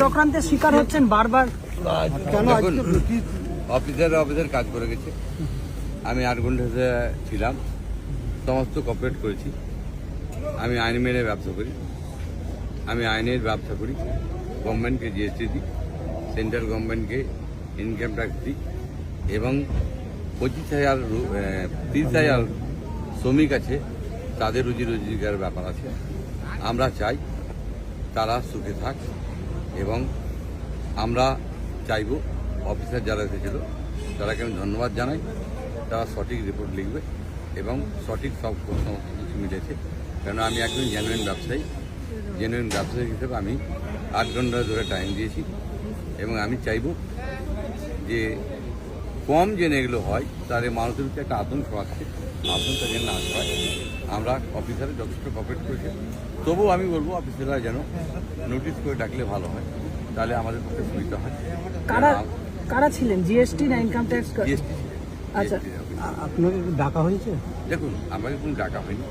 চক্রান্তের শিকার হচ্ছেন বারবার। দেখুন অফিসার অফিসার কাজ করে গেছে। আমি আট ঘণ্টা ছিলাম। সমস্ত কপারেট করেছি। আমি আইন মেনে ব্যবসা করি। আমি আইনের ব্যবসা করি। গভর্নমেন্টকে জিএসটি দিই। সেন্ট্রাল গভর্নমেন্টকে ইনকাম ট্যাক্স দিই। এবং পঁচিশ হাজার তিরিশ হাজার শ্রমিক আছে। তাদের রুজি রোজগার ব্যাপার আছে। আমরা চাই তারা সুখে থাক। এবং আমরা চাইব অফিসার যারা এসেছিল তারাকে আমি ধন্যবাদ জানাই। তারা সঠিক রিপোর্ট লিখবে এবং সঠিক সব সমস্ত কিছু মিলেছে। কেন আমি একজন জেনুইন ব্যবসায়ী। জেনুইন ব্যবসায়ী হিসেবে আমি আট ঘণ্টা ধরে টাইম দিয়েছি এবং আমি চাইব যে কম যেন এগুলো হয় তাহলে মানুষের ভিতরে একটা আতঙ্ক আছে আতঙ্কটা যেন না হয় আমরা অফিসারে যথেষ্ট কপারেট করেছে। তবুও আমি বলব অফিসাররা যেন নোটিশ করে ডাকলে ভালো হয় তাহলে আমাদের পক্ষে সুবিধা হয়। কারা কারা ছিলেন? জিএসটি না ইনকাম ট্যাক্স জিএসটি আচ্ছা। আপনাকে ডাকা হয়েছে? দেখুন আমাকে কোনো ডাকা হয়নি।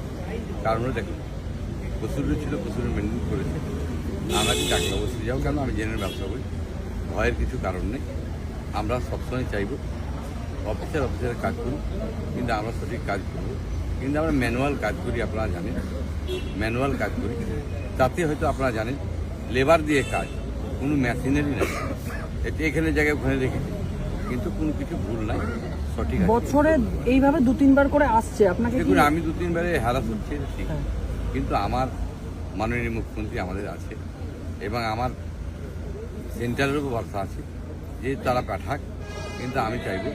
কারণ দেখুন প্রচুর ছিল প্রচুর মেনটেন করেছে। আমাকে ডাকলে অবশ্যই যাও কেন? আমি জেনের ব্যবসা করি ভয়ের কিছু কারণ নেই। আমরা সবসময় চাইব অফিসার অফিসারের কাজ করুন কিন্তু আমরা সঠিক কাজ করব কিন্তু আমরা ম্যানুয়াল কাজ করি আপনারা জানেন। ম্যানুয়াল কাজ করি। তাতে হয়তো আপনারা জানেন লেবার দিয়ে কাজ কোনো মেশিনারি নাই। এটি এখানে জায়গায় ওখানে রেখেছি কিন্তু কোনো কিছু ভুল নাই সঠিক বছরে এইভাবে দু তিনবার করে আসছে আপনাকে দেখুন আমি দু তিনবারে হ্যারাস হচ্ছে ঠিক। কিন্তু আমার মাননীয় মুখ্যমন্ত্রী আমাদের আছে। এবং আমার সেন্ট্রালের উপর ভরসা আছে যে তারা পাঠাক কিন্তু আমি চাইব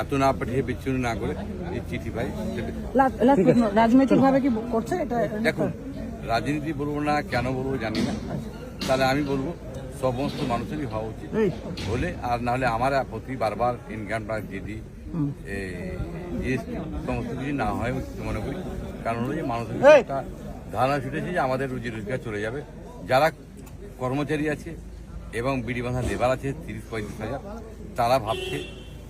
এত না পাঠিয়ে বিচ্ছিন্ন না করে যে চিঠি পাই প্রশ্ন, রাজনৈতিকভাবে কি করছে? এটা দেখুন রাজনীতি বলব না কেন বলব জানি না। তাহলে আমি বলব সমস্ত মানুষেরই হওয়া উচিত। হলে আর না হলে আমার প্রতি বারবার ইনকাম ট্যাক্স জিডি জিএসটি সমস্ত কিছু না হয় উচিত মনে করি। কারণ হলো যে মানুষের একটা ধারণা ছুটেছে যে আমাদের রুজি রোজগার চলে যাবে। যারা কর্মচারী আছে এবং বিড়ি বাঁধা লেবার আছে তিরিশ পঁয়ত্রিশ হাজার তারা ভাবছে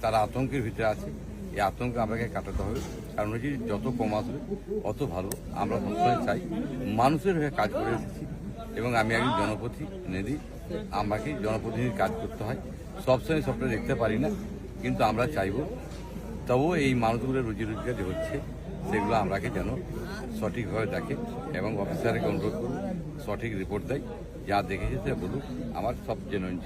তারা আতঙ্কের ভিতরে আছে। এই আতঙ্ক আমাকে কাটাতে হবে। কারণ হচ্ছে যত কম আসবে, অত ভালো। আমরা সবসময় চাই। মানুষের হয়ে কাজ করে এসেছি এবং আমি একজন জনপ্রতিনিধি আমাকে জনপ্রতিনিধির কাজ করতে হয়। সবসময় সবটা দেখতে পারি না। কিন্তু আমরা চাইব, তবুও এই মানুষগুলোর রুজি রোজগার যে হচ্ছে, সেগুলো আমরাকে যেন সঠিকভাবে দেখে এবং অফিসারকে অনুরোধ করুন সঠিক রিপোর্ট দেয়। যা দেখেছে, সে বলুক। আমার সব জেনুইন